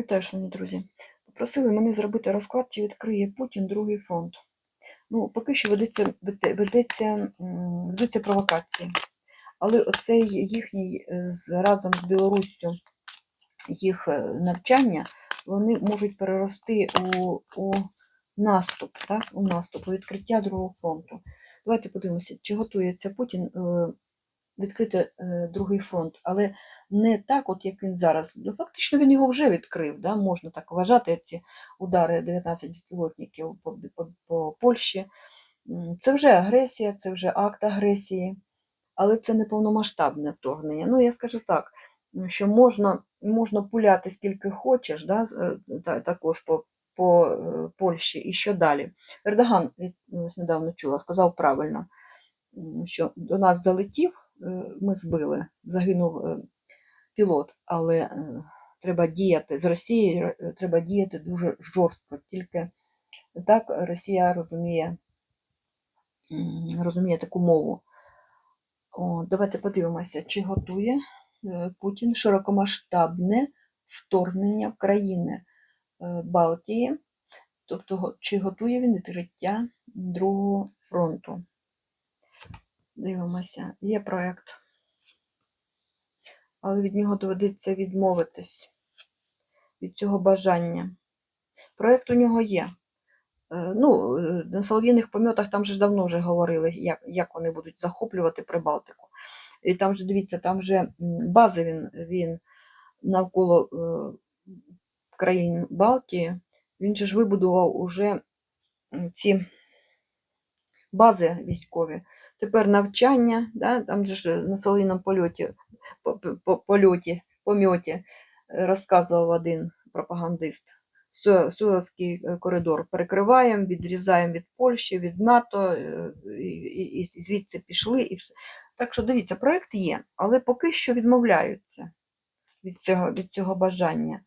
Вітаю, шановні друзі. Попросили мене зробити розклад, чи відкриє Путін другий фронт. Ну, поки що ведеться, веде- ведеться, ведуться провокації. Але оцей їхній е, разом з Білоруссю їх е, навчання, вони можуть перерости у, у наступ, так? у наступ, у відкриття другого фронту. Давайте подивимося, чи готується Путін е, відкрити другий фронт, але не так, от як він зараз. Ну, Фактично він його вже відкрив, да? можна так вважати ці удари 19 безпілотників по, по, по Польщі. Це вже агресія, це вже акт агресії, але це не повномасштабне вторгнення. Ну, я скажу так, що можна, можна пуляти скільки хочеш, да? е, та- також по, по е, Польщі, і що далі. Ердоган, ось недавно чула, сказав правильно, що до нас залетів, е, ми збили, загинув пілот, але е, треба діяти з Росією, треба діяти дуже жорстко. Тільки так Росія розуміє, розуміє таку мову. О, давайте подивимося, чи готує е, Путін широкомасштабне вторгнення в країни е, Балтії, тобто чи готує він відкриття другого фронту. Дивимося, є проєкт, але від нього доведеться відмовитись від цього бажання. Проєкт у нього є. Е, Ну, е, на солов'їних польотах там же ж давно вже говорили, як, як вони будуть захоплювати Прибалтику. І там же, дивіться, там же м, бази він, він навколо е, країн Балтії, він же ж вибудував уже ці бази військові. Тепер навчання, да, там же ж на солов'їному польоті, по, по, польоті, помьоті е, розказував один пропагандист. Су- е, коридор перекриваємо, відрізаємо від Польщі, від НАТО, е, і, і, і звідси пішли. І все. Так що дивіться, проєкт є, але поки що відмовляються від цього, від цього бажання.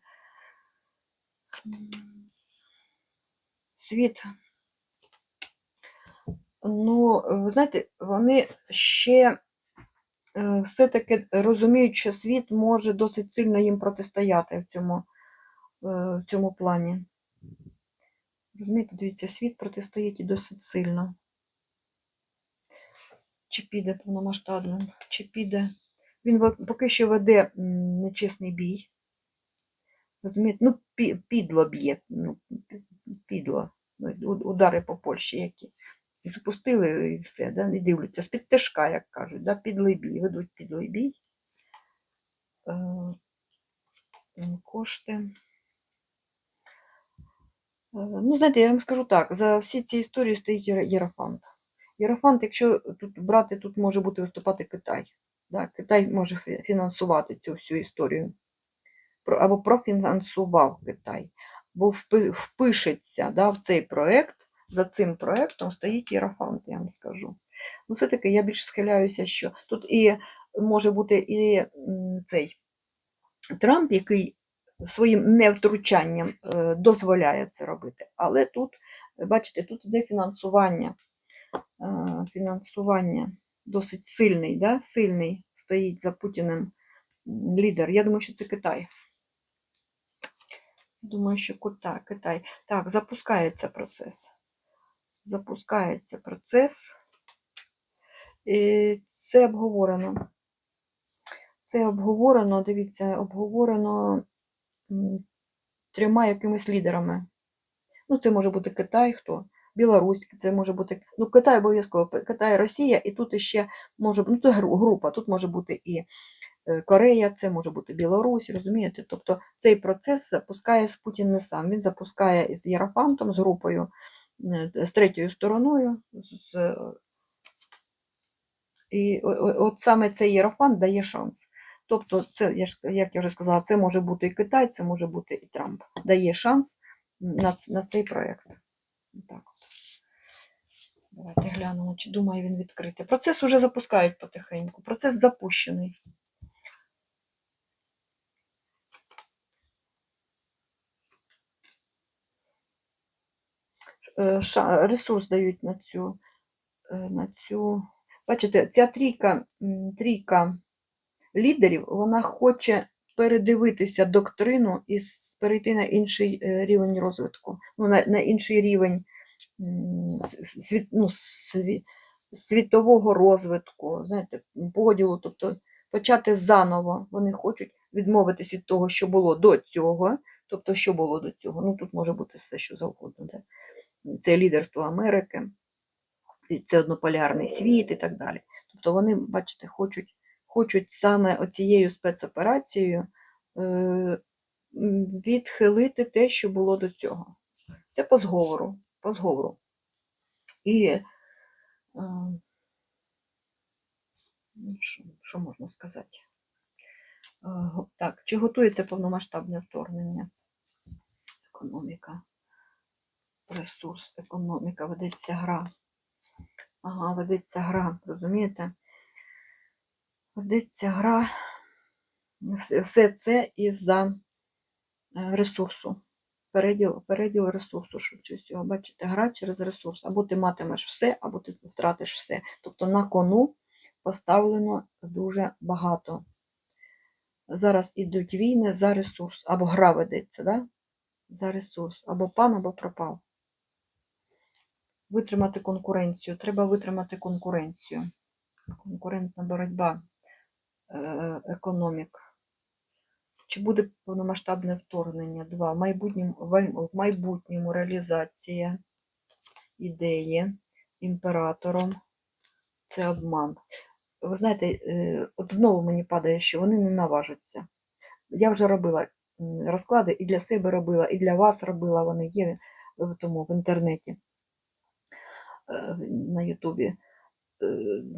Світ. Ну, ви знаєте, вони ще е, все-таки розуміють, що світ може досить сильно їм протистояти в цьому, е, в цьому плані. Розумієте, дивіться, світ протистоїть і досить сильно. Чи піде повномасштабно, чи піде. Він поки що веде нечесний бій. Розумієте, ну, підло б'є, ну, підло. Ну, Удари по Польщі які. І запустили і все, да? і дивляться, з-під тяжка, як кажуть, да? підлий бій, ведуть підлий бій. Е, Кошти. Е, Ну, знаєте, я вам скажу так, за всі ці історії стоїть Єрофант. Єрофант, якщо тут брати, тут може бути виступати Китай. Да? Китай може фінансувати цю всю історію. Або профінансував Китай. Бо впишеться да, в цей проект, за цим проектом стоїть Єрофант, я вам скажу. Ну, все-таки я більш схиляюся, що тут і може бути і цей Трамп, який своїм невтручанням е, дозволяє це робити. Але тут, бачите, тут іде фінансування. Е, Фінансування досить сильний, да? сильний стоїть за Путіним лідер. Я думаю, що це Китай. Думаю, що. Китай. Так, запускається процес. Запускається процес. І це обговорено. Це обговорено, дивіться, обговорено трьома якимись лідерами. Ну, це може бути Китай, хто? Білорусь, це може бути. Ну, Китай обов'язково, Китай, Росія, і тут ще може ну, це група, тут може бути і е, Корея, це може бути Білорусь, розумієте? Тобто цей процес запускає з Путін не сам. Він запускає з Єрофантом, з групою, з третьою стороною. з- з- І от саме цей Єрофант дає шанс. Тобто, це, як я вже сказала, це може бути і Китай, це може бути і Трамп. Дає шанс на, на цей проєкт. Так от. Давайте глянемо, чи думає він відкрити. Процес уже запускають потихеньку. Процес запущений. Ресурс дають на цю, е, на цю. Бачите, ця трійка, трійка лідерів, вона хоче передивитися доктрину і перейти на інший е, рівень розвитку, ну, на, на інший рівень світ, ну, сві, світового розвитку, знаєте, поділу, тобто почати заново. Вони хочуть відмовитись від того, що було до цього. Тобто, що було до цього? Ну, тут може бути все, що завгодно. Да? Це лідерство Америки, це однополярний світ і так далі. Тобто вони, бачите, хочуть, хочуть саме оцією спецоперацією е, відхилити те, що було до цього. Це по зговору. По зговору. І е, що, що можна сказати? Е, Так, чи готується повномасштабне вторгнення? Економіка, ресурс, економіка, ведеться гра. Ага, ведеться гра, розумієте? Ведеться гра. Все- це із-за е, ресурсу. Переділ, переділ ресурсу, швидше всього. Бачите, гра через ресурс. Або ти матимеш все, або ти втратиш все. Тобто на кону поставлено дуже багато. Зараз ідуть війни за ресурс, або гра ведеться, да? за ресурс, або пан, або пропав. Витримати конкуренцію. Треба витримати конкуренцію. Конкурентна боротьба е, економік. Чи буде повномасштабне вторгнення? Два. В майбутньому, в майбутньому реалізація ідеї імператором. Це обман. Ви знаєте, е, от знову мені падає, що вони не наважаться. Я вже робила розклади і для себе робила, і для вас робила. Вони є тому в інтернеті на Ютубі. Е,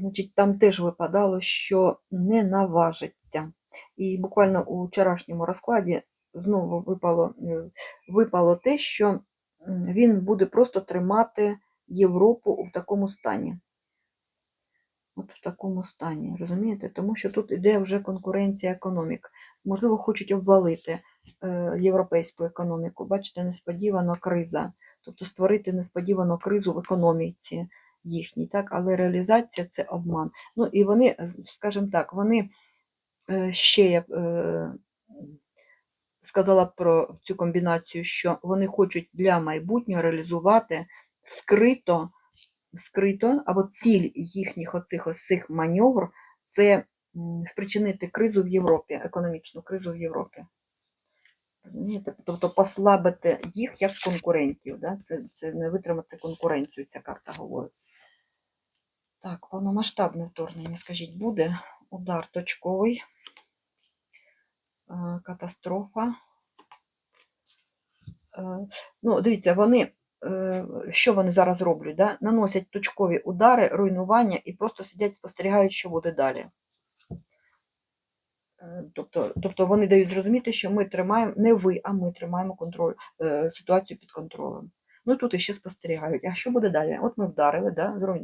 Значить, там теж випадало, що не наважиться. І буквально у вчорашньому розкладі знову випало, е, випало те, що він буде просто тримати Європу у такому стані. От в такому стані, розумієте? Тому що тут іде вже конкуренція економік. Можливо, хочуть обвалити е, європейську економіку. Бачите, несподівано криза. Тобто створити несподівано кризу в економіці їхній, так? але реалізація це обман. Ну і вони, е, скажімо так, вони е, ще я б, е, сказала про цю комбінацію, що вони хочуть для майбутнього реалізувати скрито скрито, або ціль їхніх оцих ось цих маневр це спричинити кризу в Європі, економічну кризу в Європі. Розумієте? Тобто послабити їх як конкурентів. Да? Це, це не витримати конкуренцію, ця карта говорить. Так, повномасштабне вторгнення, скажіть, буде удар точковий, е, катастрофа. Е, Ну, дивіться, вони е, що вони зараз роблять? Да? Наносять точкові удари, руйнування і просто сидять, спостерігають, що буде далі. Е, Тобто, тобто вони дають зрозуміти, що ми тримаємо, не ви, а ми тримаємо контроль, е, ситуацію під контролем. Ну тут іще спостерігають. А що буде далі? От ми вдарили, да?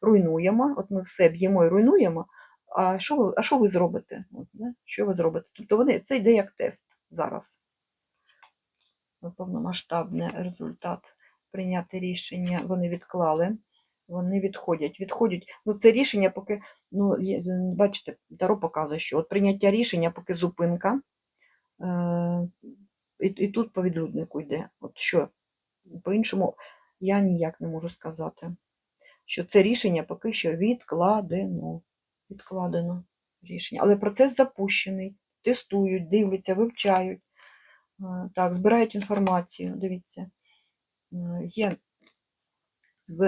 руйнуємо, от ми все б'ємо і руйнуємо. А що ви, а що ви зробите? От, да? Що ви зробите? Тобто вони, це йде як тест зараз. Повномасштабний результат прийняти рішення, вони відклали, вони відходять. Відходять. Ну, це рішення, поки, ну, бачите, Таро показує, що от прийняття рішення, поки зупинка, е, і, і тут по відлюднику йде. От що? По-іншому я ніяк не можу сказати, що це рішення поки що відкладено. Відкладено рішення. Але процес запущений, тестують, дивляться, вивчають. Е, Так, збирають інформацію, дивіться. Е, Є,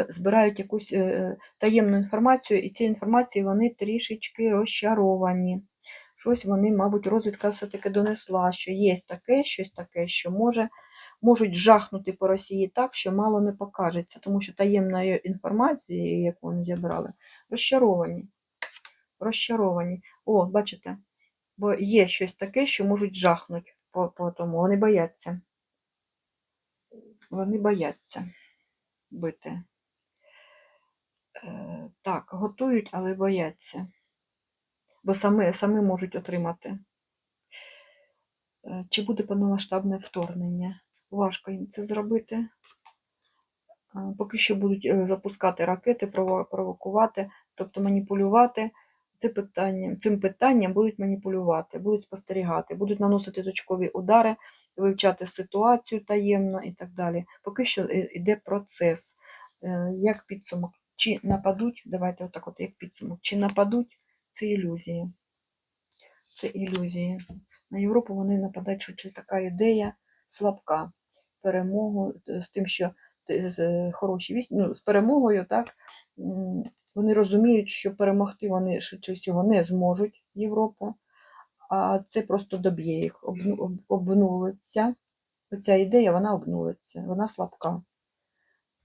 збирають якусь е, таємну інформацію, і ці інформації вони трішечки розчаровані. Щось вони, мабуть, розвідка все-таки донесла, що є таке, щось таке, що може, можуть жахнути по Росії так, що мало не покажеться, тому що таємної інформації, яку вони зібрали, розчаровані. Розчаровані. О, бачите, бо є щось таке, що можуть жахнути по, по тому. Вони бояться. Вони бояться бити. Е, так, готують, але бояться. Бо самі, самі можуть отримати. Е, чи буде повномасштабне вторгнення? Важко їм це зробити. Е, Поки що будуть запускати ракети, провокувати, тобто маніпулювати, це питанням, цим питанням будуть маніпулювати, будуть спостерігати, будуть наносити точкові удари, вивчати ситуацію таємно і так далі. Поки що е, йде процес. Е, Як підсумок? Чи нападуть, давайте отак, от як підсумок, чи нападуть це ілюзії. Це ілюзії. На Європу вони нападають, швидше така ідея слабка. Перемогу е, з тим, що е, е, хороші вісні, ну, з перемогою, так, вони розуміють, що перемогти вони швидше всього не зможуть Європу, а це просто доб'є їх, обнулиться. Оця ідея, вона обнулиться, вона слабка.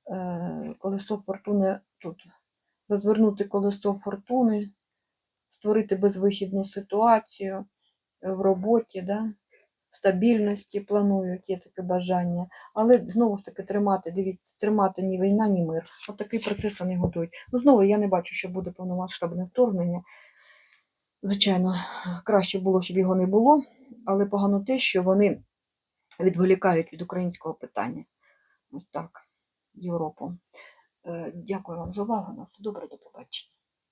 Е, Колесо фортуни тут. Розвернути колесо фортуни, створити безвихідну ситуацію е, в роботі, да? в стабільності планують, є таке бажання. Але знову ж таки тримати, дивіться, тримати ні війна, ні мир. От такий процес вони готують. Ну, знову я не бачу, що буде повномасштабне вторгнення. Звичайно, краще було, щоб його не було, але погано те, що вони відволікають від українського питання. Ось так, Європу. Е, Дякую вам за увагу. На все добре, до побачення.